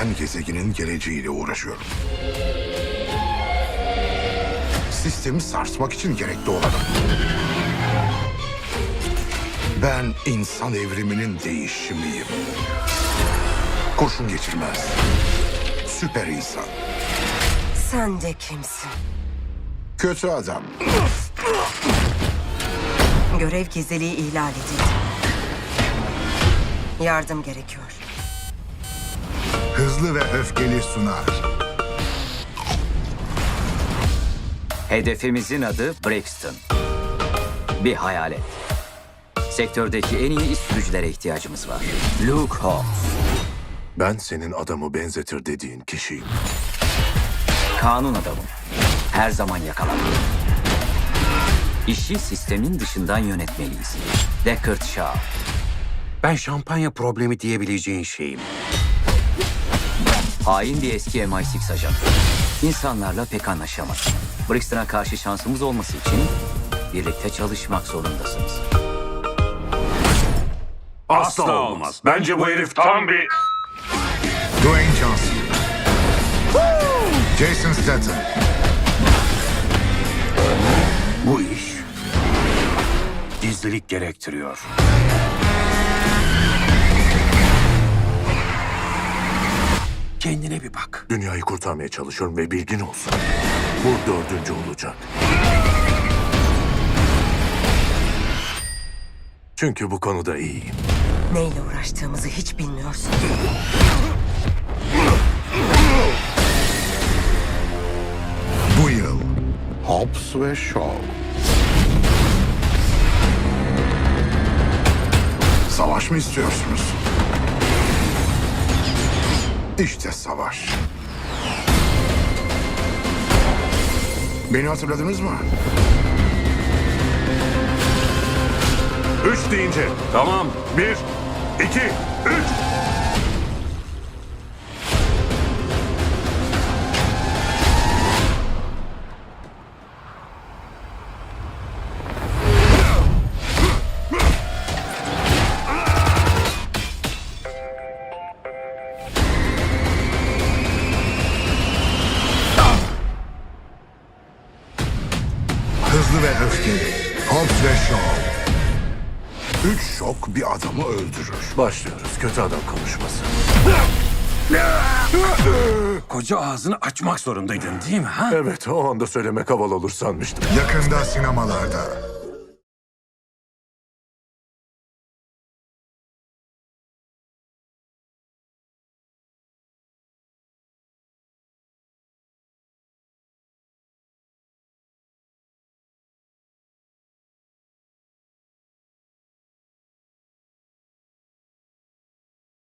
Ben gezegenin geleceğiyle uğraşıyorum. Sistemi sarsmak için gerekli olanım. Ben insan evriminin değişimiyim. Kurşun geçirmez. Süper insan. Sen de kimsin? Kötü adam. Görev gizliliği ihlal edildi. Yardım gerekiyor. Hızlı ve öfkeli sunar. Hedefimizin adı Brixton. Bir hayalet. Sektördeki en iyi iş sürücülere ihtiyacımız var. Luke Holmes, Ben senin adamı benzetir dediğin kişiyim. kanun adamı. Her zaman yakalan. İşi sistemin dışından yönetmeliyiz. Deckard Shaw, Ben şampanya problemi diyebileceğin şeyim. Hain bir eski MI6 ajanı. İnsanlarla pek anlaşamaz. Brixton'a karşı şansımız olması için birlikte çalışmak zorundasınız. Asla olmaz. Bence bu herif tam bir... Dwayne Johnson. Jason Statham. Bu iş gizlilik gerektiriyor. Kendine bir bak. Dünyayı kurtarmaya çalışıyorum ve bilgin olsun. Bu dördüncü olacak. Çünkü bu konuda iyiyim. Neyle uğraştığımızı hiç bilmiyorsun. Bu yıl Hobbs ve Shaw. Savaş mı istiyorsunuz? İşte savaş. Beni hatırladınız mı? Üç deyince. Tamam. Bir, iki, üç. Hızlı ve öfkeli. Hobbs ve Shaw. Üç şok bir adamı öldürür. Başlıyoruz. Kötü adam konuşması. Koca ağzını açmak zorundaydın değil mi ha? Evet, o anda söylemek havalı olur sanmıştım. Yakında sinemalarda.